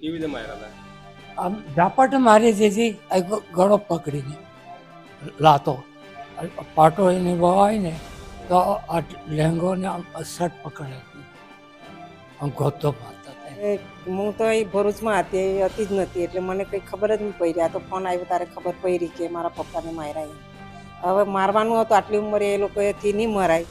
કેવી રીતે માર્યા હતા? આમ ઝાપટ મારી દીધી ગળો પકડીને. લાતો. પાટો એને વવાય ને તો આ લેંગો ને આમ શર્ટ પકડે આમ ગોતો મારતા હું તો એ ભરૂચમાં હતી એ હતી જ નથી એટલે મને કંઈ ખબર જ નહીં પડી. આ તો ફોન આવ્યો તારે ખબર પડી કે મારા પપ્પાને માર્યા. હવે મારવાનું હતું આટલી ઉંમરે એ લોકોએથી નહીં મરાય.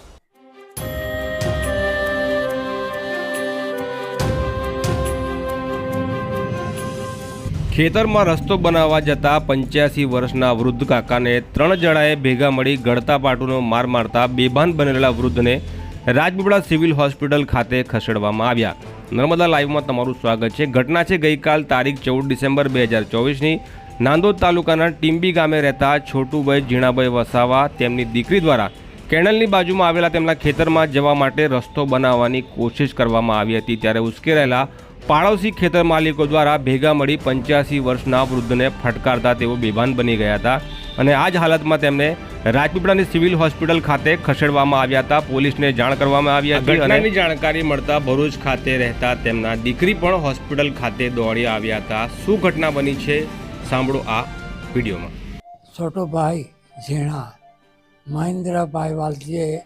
ખેતરમાં રસ્તો બનાવવા જતા પંચ્યાસી વર્ષના વૃદ્ધ કાકાને ત્રણ જણાએ ભેગા મળી ગળતા પાટુનો માર મારતા બેભાન બનેલા વૃદ્ધને રાજપીપળા સિવિલ હોસ્પિટલ ખાતે ખસેડવામાં આવ્યા. નર્મદા લાઈવમાં તમારું સ્વાગત છે. ઘટના છે ગઈકાલ તારીખ ચૌદ ડિસેમ્બર બે હજાર ચોવીસની. નાંદોદ તાલુકાના ટીંબી ગામે રહેતા છોટુભાઈ ઝીણાભાઈ વસાવા તેમની દીકરી દ્વારા કેણલની બાજુમાં આવેલા તેમના ખેતરમાં જવા માટે રસ્તો બનાવવાની કોશિશ કરવામાં આવી હતી. ત્યારે ઉશ્કેરાયેલા પાડોશી ખેતર માલિકો દ્વારા ભેગા મળી પંચ્યાસી વર્ષના વૃદ્ધને ફટકારતા તેઓ બેભાન બની ગયા હતા અને આ જ હાલતમાં તેમને રાજપીપળાની સિવિલ હોસ્પિટલ ખાતે ખસેડવામાં આવ્યા હતા. પોલીસને જાણ કરવામાં આવી હતી ઘટનાની જાણકારી મળતા ભરૂચ ખાતે રહેતા તેમના દીકરી પણ હોસ્પિટલ ખાતે દોડી આવ્યા હતા. શું ઘટના બની છે? સાંભળો આ વિડીયોમાં. છોટુભાઈ ઝીણા મહેન્દ્રભાઈ વાલજીએ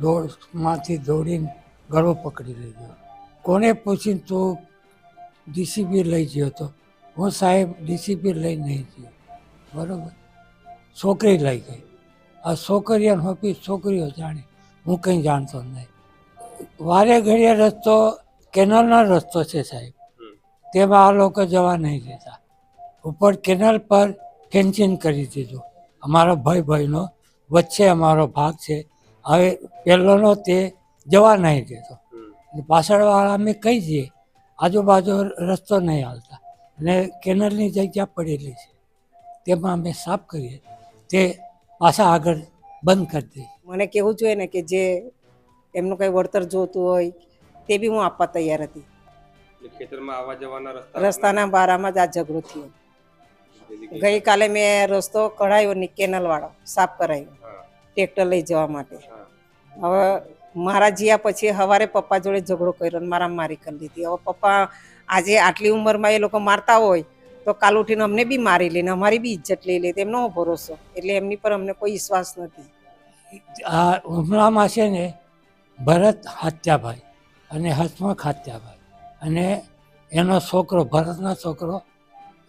દોડમાંથી દોડીને ગળો પકડી લીધો. કોને પૂછીને તું ડીસીપી લઈ ગયો હતો હું સાહેબ ડીસીપી લઈ નહીં ગયો. બરાબર? છોકરી લઈ ગઈ. આ છોકરીઓને હોપી છોકરીઓ જાણે. હું કંઈ જાણતો નહીં. વારે ઘડીએ રસ્તો કેનલનો રસ્તો છે સાહેબ. તેમાં આ લોકો જવા નહીં દેતા. ઉપર કેનલ પર ફેન્સિંગ કરી દીધું. અમારો ભાઈ ભાઈનો વચ્ચે અમારો ભાગ છે. હવે પહેલોનો તે જવા નહીં દેતો. પાછળવાળા અમે કહી દઈએ આજુબાજુ રસ્તો નહીં હાલતા. અને કેનલની જગ્યા પડેલી છે. તેમાં અમે સાફ કરીએ. તે પાછા આગળ બંધ કરી દઈએ. મને કહેવું જોઈએ ને કે જે એમનું કંઈ વળતર જોતું હોય તે બી હું આપવા તૈયાર હતી. ખેતરમાં આવવા જવાના રસ્તાના બારામાં જ આ ઝઘડો થયો. ગઈકાલે મેં રસ્તો કઢાયો ને કેનલ વાળો સાફ કરાયો. ટ્રેક્ટર લઈ જવા માટે. હવે મારા જીયા પછી સવારે પપ્પા જોડે ઝઘડો કર્યો ને મારા મારી કરી લીધી. હવે પપ્પા આજે આટલી ઉંમરમાં એ લોકો મારતા હોય તો કાલ ઉઠીને અમને બી મારી લે ને અમારી બી ઇજ્જત લઈ લે તેમનો ભરોસો. એટલે એમની પર અમને કોઈ વિશ્વાસ નથી. આ ઉમરામાં છે ને ભરત હાત્યાભાઈ અને હસમુખ હાત્યાભાઈ અને એનો છોકરો ભરતનો છોકરો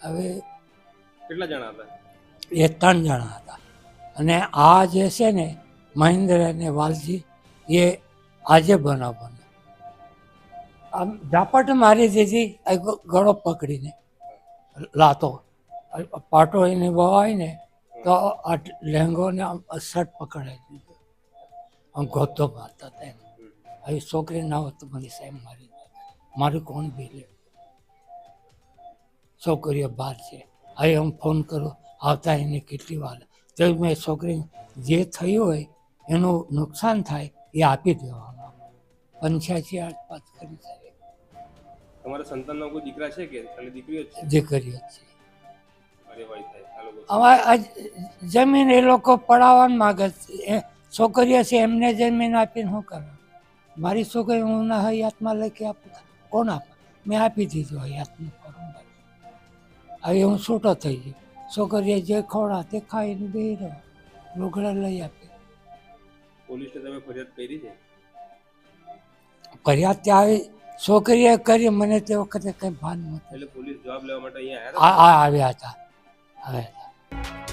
હવે કેટલા જણા હતા? એ ત્રણ જણા હતા. અને આ જે છે ને મહેન્દ્ર અને વાલજી એ આજે બનાવ બન્યો આમ ઝાપટ મારી દીધી ગળો પકડીને લાતો. પાટો એને બવાય ને તો આ લહેંગો ને આમ શર્ટ પકડાઈ દીધો. આમ ગોતો મારતા હતા એને હવે છોકરી ના હોત મને સાહેબ મારી મારું કોણ બી લે છોકરીઓ બહાર છે. હવે હું ફોન કરો. આવતા એને કેટલી વાર. તો મેં છોકરી જે થયું હોય એનું નુકસાન થાય એ આપી દેવામાં. પંચ્યાસી આસપાસ કરી સાહેબ. તમારા સંતાનના કોઈ દીકરા છે કે? દીકરીઓ છે? દીકરીઓ છે. આ જમીન એ લોકો પડાવવાનું માગે છે. છોકરીઓ છે એમને જમીન આપીને શું કરવાનું? મારી છોકરી હું ના હયાતમાં લઈ કે આપું. કોણ આપે? મેં આપી દીધું હયાતનું. ફોર્મ. હવે હું છૂટો થઈ ગયો. છોકરીએ જે ખોડા તે ખાઈને બે રહ્યો. લુગડા લઈ આપી પોલીસને તમે ફરિયાદ કરી છે? ફરિયાદ ત્યાં આવી. છોકરીએ કરી મને તે વખતે કંઈ ભાન નહોતું. એટલે પોલીસ જવાબ લેવા માટે અહીંયા આવ્યા આ આવ્યા હતા. આવ્યા હતા.